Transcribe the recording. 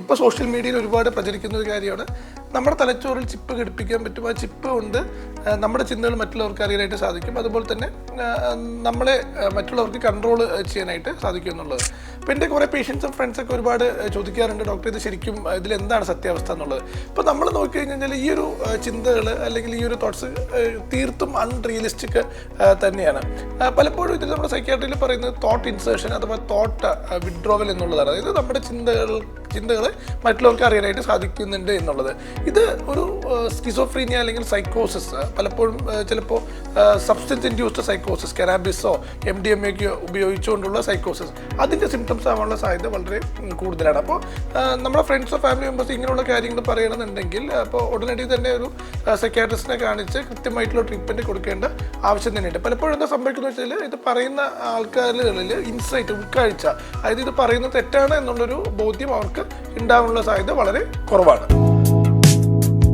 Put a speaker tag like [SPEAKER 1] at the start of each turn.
[SPEAKER 1] ഇപ്പോൾ സോഷ്യൽ മീഡിയയിൽ ഒരുപാട് പ്രചരിക്കുന്ന ഒരു കാര്യമാണ്. നമ്മുടെ തലച്ചോറിൽ ചിപ്പ് ഘടിപ്പിക്കാൻ പറ്റും. ആ ചിപ്പ് കൊണ്ട് നമ്മുടെ ചിന്തകൾ മറ്റുള്ളവർക്ക് അറിയാനായിട്ട് സാധിക്കും. അതുപോലെ തന്നെ നമ്മളെ മറ്റുള്ളവർക്ക് കൺട്രോൾ ചെയ്യാനായിട്ട് സാധിക്കും എന്നുള്ളത്. അപ്പോൾ എന്റെ കുറേ പേഷ്യൻസും ഫ്രണ്ട്സൊക്കെ ഒരുപാട് ചോദിക്കാറുണ്ട് ഡോക്ടർ ഇത് ശരിക്കും ഇതിൽ എന്താണ് സത്യാവസ്ഥ എന്നുള്ളത്? ഇപ്പോൾ നമ്മൾ നോക്കിക്കഴിഞ്ഞാൽ ഈ ഒരു ചിന്തകൾ അല്ലെങ്കിൽ ഈ ഒരു തോട്ട്സ് തീർത്തും അൺറിയലിസ്റ്റിക് തന്നെയാണ്. പലപ്പോഴും ഇതിൽ നമ്മുടെ സൈക്യാട്രിയിൽ പറയുന്നത് തോട്ട് ഇൻസേർഷൻ അഥവാ തോട്ട് വിഡ്രോവൽ എന്നുള്ളതാണ്. അതായത് നമ്മുടെ ചിന്തകൾ ചിന്തകൾ മറ്റുള്ളവർക്ക് അറിയാനായിട്ട് സാധിക്കുന്നുണ്ട് എന്നുള്ളത്. ഇത് ഒരു സ്കിസോഫ്രീനിയ അല്ലെങ്കിൽ സൈക്കോസിസ് പലപ്പോഴും ചിലപ്പോൾ substance induced സൈക്കോസിസ് കെറാബിസോ M D M echo ഉപയോഗിച്ചുകൊണ്ടുള്ള സൈക്കോസിസ് അതിന്റെ സിംറ്റംസ് ആവാനുള്ള സാധ്യത വളരെ കൂടുതലാണ്. അപ്പോൾ നമ്മുടെ ഫ്രണ്ട്സോ ഫാമിലി മെമ്പേഴ്സ് ഇങ്ങനെയുള്ള കാര്യങ്ങൾ പറയണമെന്നുണ്ടെങ്കിൽ അപ്പോൾ ഉടനടി തന്നെ ഒരു സൈക്യാട്രിസ്റ്റിനെ കാണിച്ച് കൃത്യമായിട്ടുള്ള ട്രീറ്റ്മെന്റ് കൊടുക്കേണ്ട ആവശ്യം തന്നെയുണ്ട്. പലപ്പോഴും എന്താ സംഭവിക്കുന്നത് വെച്ചാൽ ഇത് പറയുന്ന ആൾക്കാരിൽ ഇൻസൈറ്റ് ഉൾക്കാഴ്ച അതായത് ഇത് പറയുന്നത് തെറ്റാണ് എന്നുള്ളൊരു ബോധ്യം അവർക്ക് ഉണ്ടാകാനുള്ള സാധ്യത വളരെ കുറവാണ്.